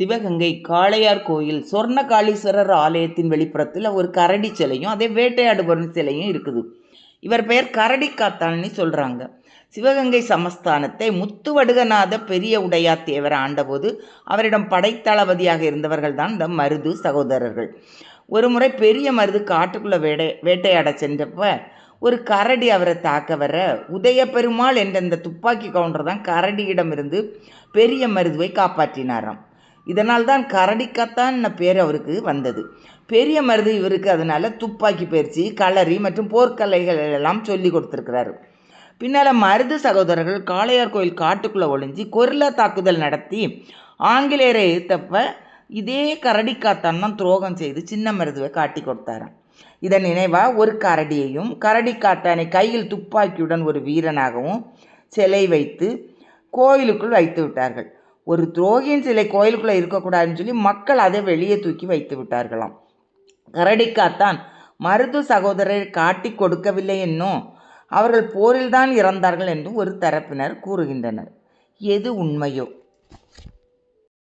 சிவகங்கை காளையார் கோயில் சொர்ணகாளீஸ்வரர் ஆலயத்தின் வெளிப்புறத்தில் ஒரு கரடி சிலையும் அதே வேட்டையாடுபவன் சிலையும் இருக்குது. இவர் பெயர் கரடி காத்தான்னு சொல்கிறாங்க சிவகங்கை சமஸ்தானத்தை முத்துவடுகநாத பெரிய உடையா தேவர் ஆண்டபோது அவரிடம் படைத்தளபதியாக இருந்தவர்கள் தான் இந்த மருது சகோதரர்கள். ஒரு முறை பெரிய மருது காட்டுக்குள்ளே வேடை வேட்டையாட சென்றப்ப ஒரு கரடி அவரை தாக்க வர உதய பெருமாள் என்ற இந்த துப்பாக்கி கவுண்டர் தான் கரடியிடமிருந்து பெரிய மருதுவை காப்பாற்றினாராம். இதனால் தான் கரடிக்காத்தான் பேர் அவருக்கு வந்தது. பெரிய மருது இவருக்கு அதனால் துப்பாக்கி பயிற்சி களரி மற்றும் போர்க்கலைகள் எல்லாம் சொல்லி கொடுத்துருக்கிறாரு. பின்னால் மருது சகோதரர்கள் காளையார் கோயில் காட்டுக்குள்ளே ஒளிஞ்சு கொரில்லா தாக்குதல் நடத்தி ஆங்கிலேயரை எதிர்த்தப்ப இதே கரடிக்காத்தான் தான் துரோகம் செய்து சின்ன மருதுவை காட்டி கொடுத்தாராம் இதன் நினைவாக ஒரு கரடியையும் கரடி காத்தானை கையில் துப்பாக்கியுடன் ஒரு வீரனாகவும் சிலை வைத்து கோயிலுக்குள் வைத்து விட்டார்கள். ஒரு துரோகியின் சிலை கோயிலுக்குள்ளே இருக்கக்கூடாதுன்னு சொல்லி மக்கள் அதை வெளியே தூக்கி வைத்து விட்டார்களாம். கரடிக்காத்தான் மருது சகோதரரை காட்டி கொடுக்கவில்லை என்னும் அவர்கள் போரில்தான் இறந்தார்கள் என்றும் ஒரு தரப்பினர் கூறுகின்றனர். எது உண்மையோ?